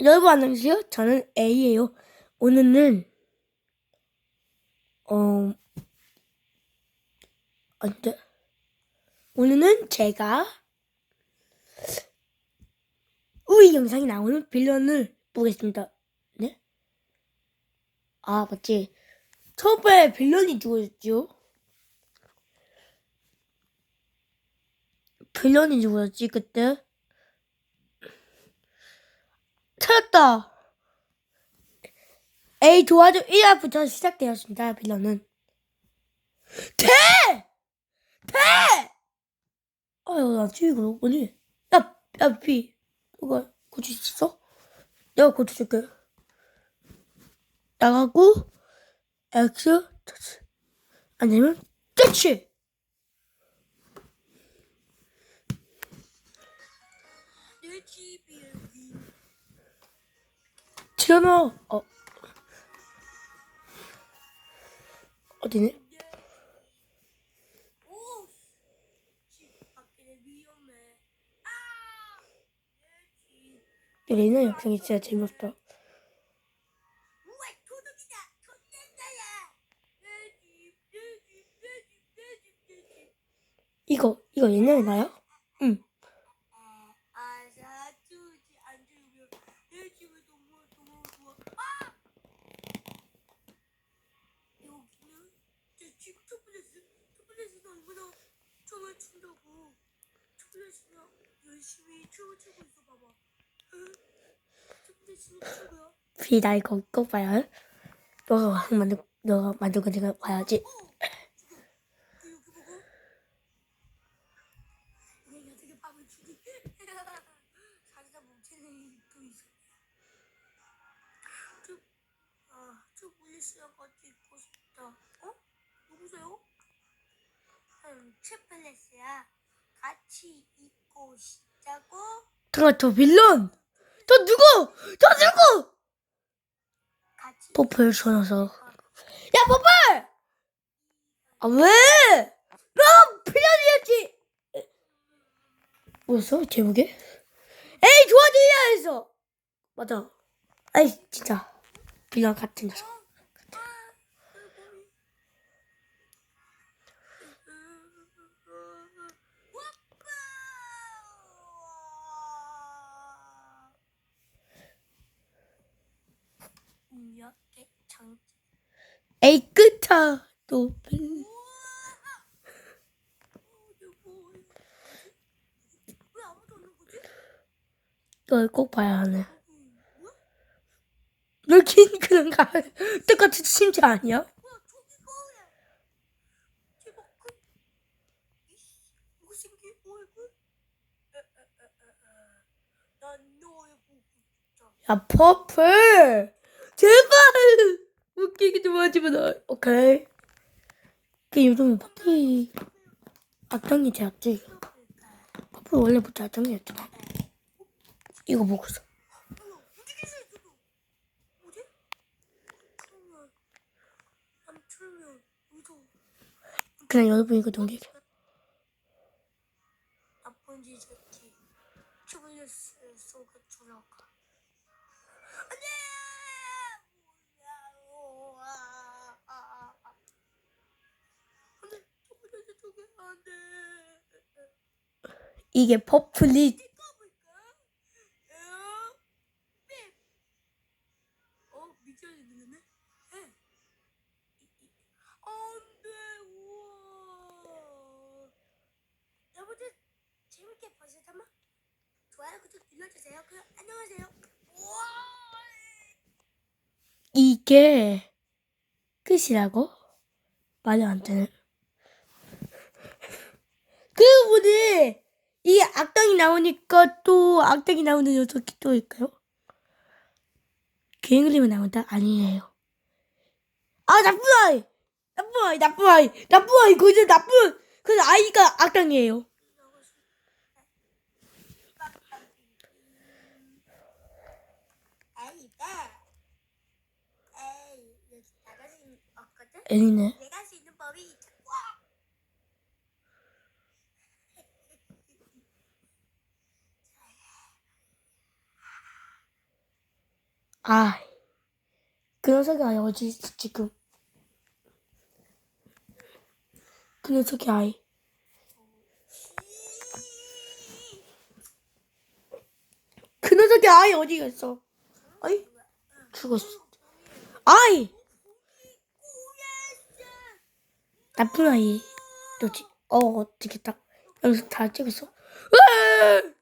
여러분 안녕하세요. 저는 A예요. 오늘은 어 언제 오늘은 제가 우리 영상이 나오는 빌런을 보겠습니다. 네? 아 맞지. 처음에 빌런이 누구였죠? 빌런이 누구였지 그때? 찾았다. A 도와줘 1화부터 시작되었습니다. 빌런은 대! 대! 아유 나 지금 뭐니? 야, 야 비, 이거 고칠 수 있어? 내가 고쳐줄게. 나가고 X 터치 아니면 터치. 지연아, 어. 어디니? 레이나 영상이 진짜 재미없다. 이거, 이거 옛날에 나요? 응. 여기는 제 지금 초콜릿을 초콜릿은 얼마나 춤을 춘다고 초콜릿이랑 열심히 추고 있어 봐봐 응? 초콜릿은 추고요 비, 나 이거 꼭 해. 너가 만들, 너가 만들고 내가 봐야지. 그 같이 있고 싶다고? 잠깐, 저 빌런! 저 누구! 저 누구! 같이 퍼플 전화서. 야, 퍼플! 아, 왜? 너 빌런이었지! 뭐였어? 제목에? 에이, 도와주려 했어! 맞아. 아이, 진짜. 빌런 같은 녀석. 이렇게 장 에이, 끝아. 거지? 널꼭 봐야 하네. 음, 뭐야? 너긴 그런 가 똑같은 심지 아니야? 뭐야 야, 퍼플! 제발! 웃기게 좀 하지 마, 나. 오케이. 그 요즘 퍼플이 악당이 되었지. 퍼플 원래부터 악당이었잖아. 이거 보고 있어. 그냥 여러분 이거 넘기게. 나 하세요. 우와. 이게 끝이라고? 말이 안 되네. 그분이 이게 악당이 나오니까 또 악당이 나오는 녀석이 또 있까요? 개인그림이 나온다? 아니에요. 아 나쁜 아이! 나쁜 아이, 나쁜 아이, 나쁜 아이, 그저 나쁜 그 아이가 악당이에요. bé. 에이 여기 수 없거든. 애니네. 내가 할 수 있는 법이 있어. 아, 그 녀석이 아예 어디 있어, 지금? 그 녀석이 아예. 그 녀석이 아예 어디 갔어? 아이, 죽었어. 아이! 나쁜 아이. 너지? 어, 어떻게 딱, 여기서 다 찍었어? 으아!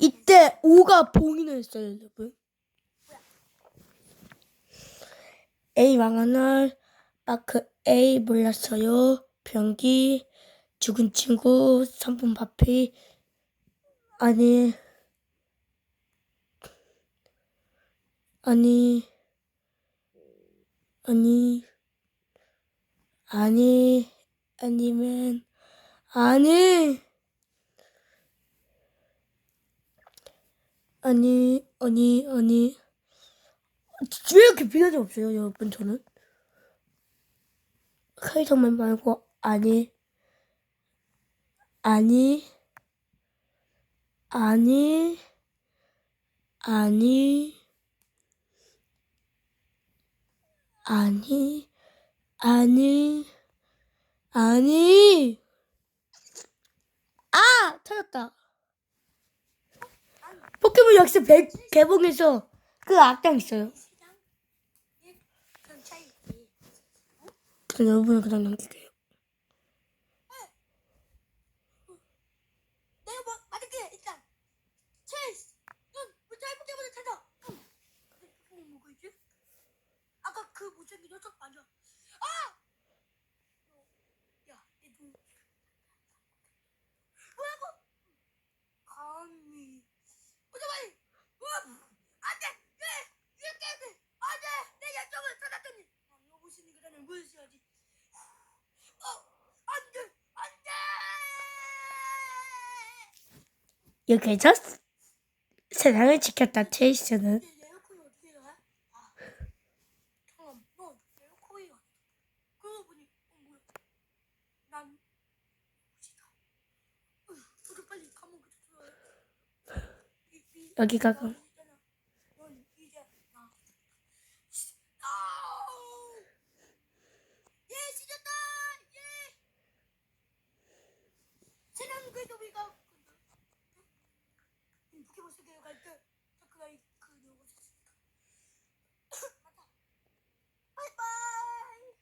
이때 5가 봉인을 했어요, 여러분. A 망한 날, 마크 A 몰랐어요. 변기, 죽은 친구, 3분 바피, 아니, 아니, 아니, 아니, 아니면, 아니, 아니, 아니, 아니. 왜 이렇게 비난이 없어요, 여러분, 저는? 카이터만 말고, 아니, 아니, 아니, 아니, 아니, 아니, 아니. 아! 터졌다. 역시 100 개봉해서 그 악당 있어요. 여러분을 그냥 맞을게 일단. 체이스. 눈. 우리 짧은 때보다 찾아. 응. 근데 포켓몬 뭐가 있지? 아까 그 못생긴 녀석 맞아. 아! 야, 내 눈. 뭐라고? 감히. 보자 빨리. 우와! 안 돼! 왜! 이렇게 안 돼! 안 돼! 내 약점을 찾았더니! 아, 여보시니까 나는 무시하지. 어! 안 돼! 안 돼! 해서 세상을 지켰다. 체이스는 내 에어컨이 어떻게 가? 아, 잠깐, 너 에어컨이 어디? 그러고 보니, 어 뭐야? 난 뭐지다? 으, 저도 빨리 감옥에 들어야. 이- 이- 여기가 넌 그 있잖아. 넌 이제 나. 아우! 예, 시켰다. 예. 세상 그래도 우리가 음, 포켓몬 세계에 갈때 사쿠라이 그 누구 샀으니까. 맞다. 바이바이.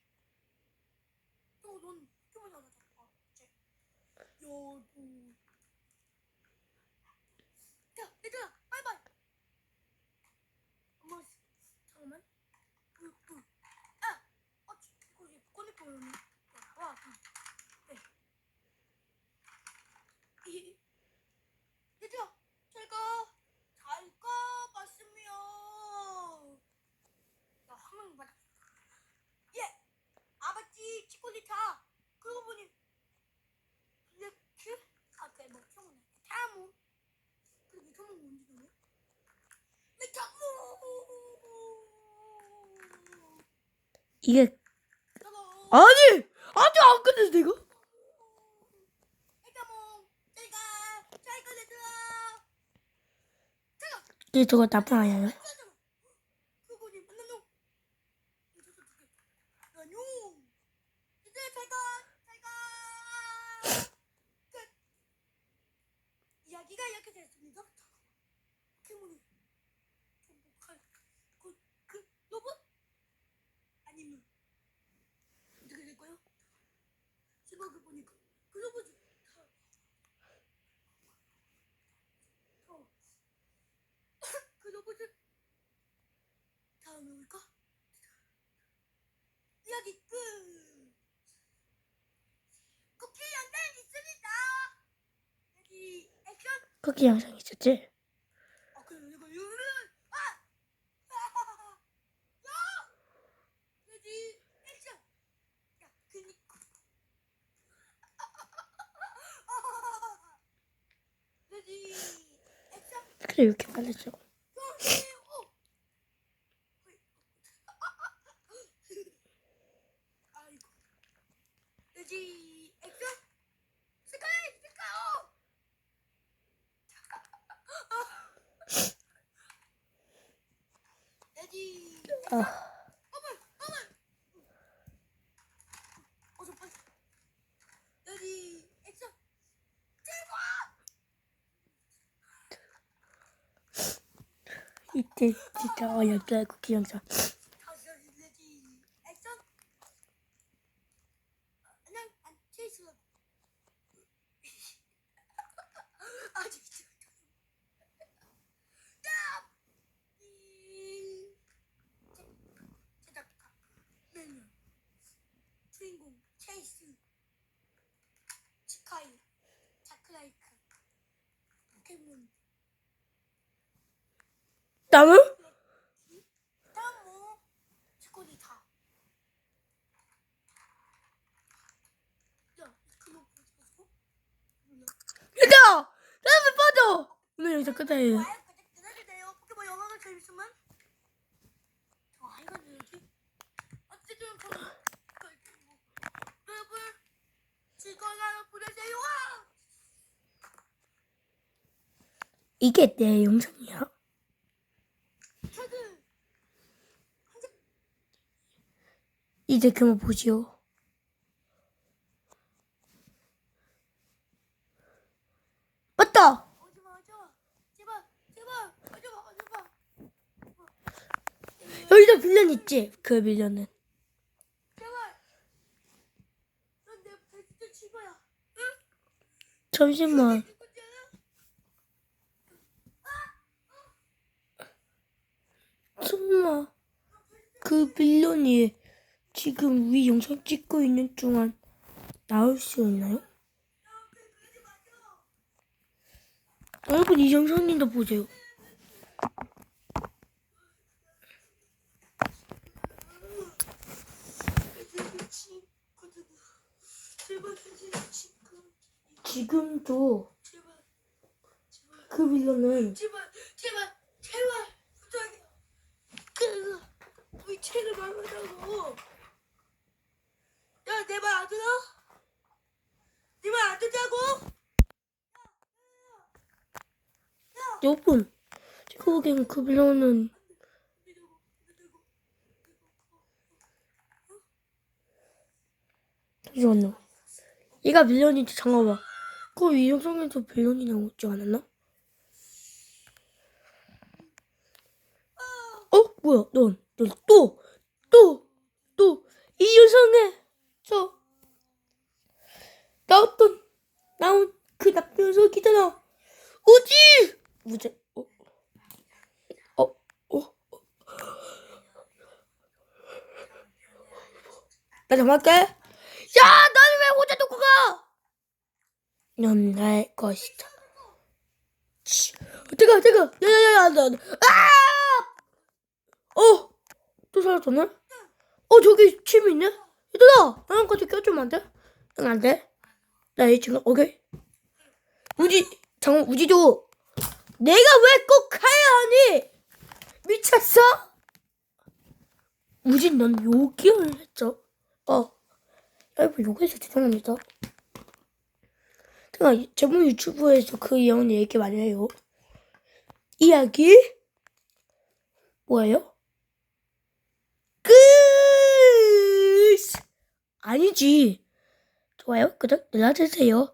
또넌 포켓몬이 하나 잡아. 쟤. 여보. 야, 얘들아, 바이바이. 엄마, 잠깐만. 그, 그. 아, 어, 저, 이거 이제 꺼낼 거예요. 와, 그. 네. 이, 얘들아, 잘 가. 잘 가, 봤으면. 나 화면 받아. 예, 아버지, 치콜리타. 그러고 보니, 블랙? 아, 그래, 뭐, 평은 타모. 근데 메타몬 뭔지 너네? 메타몬! 이게! 아니 아직 안 내가! 잘 가! 이게 저거 나쁜 아이예요 그거니 만나요. 이거 두 개. 안녕. 이제 잘 가. 잘 가. 끝. 이야기가 이렇게 됐습니다. 포켓몬이 정복할 그, 그 로봇? 아니면 어떻게 될까요? 생각해 보니까 그 로봇이 다, 다, 그 로봇을 다음에 올까? 이야기 끝! 쿠키 영상 있습니다! 여기 액션! 거기 영상 있었지 차를 이렇게 빨리 줘. 아. 어. 진짜 어렵다 쿠키 영상. 다시 레디 액션. 그냥 안 체이스. 아직 딱. 제작가 메뉴 주인공 체이스 치카이 자크라이크 포켓몬 다음은 다음 치코니 다. 야, 보여줘. 얘들아, 다음에 빠져. 오늘 영상 끝이에요. 이게 내 영상이야. 최근 이제 그만 보시오. 맞다. 여기도 빌런 있지? 그 빌런은. 잠시만. 설마 그 빌런이 지금 위 영상 찍고 있는 동안 나올 수 있나요? 여러분 이 영상님도 보세요. 지금도. 그 빌런은 제발 제발 제발 부탁이야 그 책을 말하자고 야 내 말 안 들어? 네말안 듣자고? 여러분 제가 보기엔 그 빌런은 잠시만요. 얘가 빌런인지 잠깐만. 그이 영상에서 빌런이 나오지 않았나? 어? 뭐야? 넌, 넌 또, 또, 또, 이 영상에, 저, 나왔던, 나온 그 나쁜 녀석이잖아. 오지! 무제, 어, 어, 어, 어. 나 정할게. 야, 너는 왜 혼자 놓고 가? 넌 나의 것이다. 치, 뜨거, 뜨거, 야, 야, 야, 야, 야, 아! 어, 또 사라졌네? 어, 저기 침이 있네? 얘들아, 나랑 같이 껴주면 안 돼? 응, 안 돼? 나 이 친구, 오케이. 우지, 잠깐, 우지도, 내가 왜 꼭 가야 하니? 미쳤어? 우진, 넌 욕을 했죠? 어. 여러분, 욕해서 죄송합니다. 제가 제목 유튜브에서 그 영혼 얘기 많이 해요. 이야기? 뭐예요? 끝! 아니지. 좋아요, 구독 눌러주세요.